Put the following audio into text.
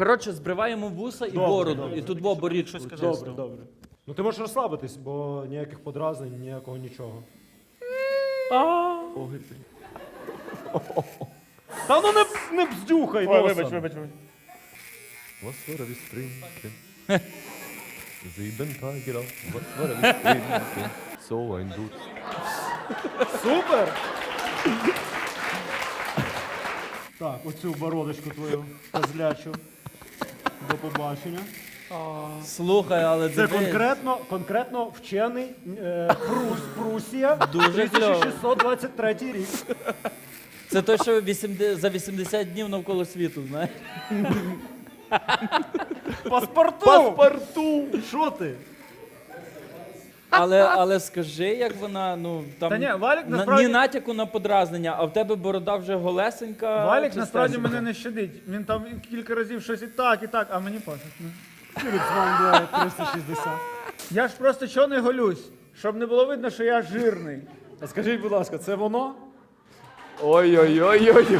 Коротше, збриваємо вуса і Добре, бороду. добре. І тут во борідку. Добре, добре. Ну ти можеш розслабитись, бо ніяких подразнень, ніякого нічого. Та ну не, не бздюхай, Ой, носа. вибач, вибач, вибач. Was war vi sprinken? Sieben Tage lang, was war vi sprinken? So ein Dutt. Супер! Так, оцю бородочку твою козлячу. До побачення. Слухай, але Це диви, конкретно, конкретно вчений е, Прус, Прусія, Дуже кльово. 1623 рік. це той, що 80 за 80 днів навколо світу, знаєш? Паспорту! Паспорту! Що ти? Але, але скажи, як вона, ну там Та ні, Валік на- насправді- ні натяку на подразнення, а в тебе борода вже голесенька. Валік насправді мене не щадить. Він там кілька разів щось і так, і так, а мені пофіг. ну. Філіпс Ван 360. Я ж просто чого не голюсь, щоб не було видно, що я жирний. А скажіть, будь ласка, це воно? Ой-ой-ой-ой.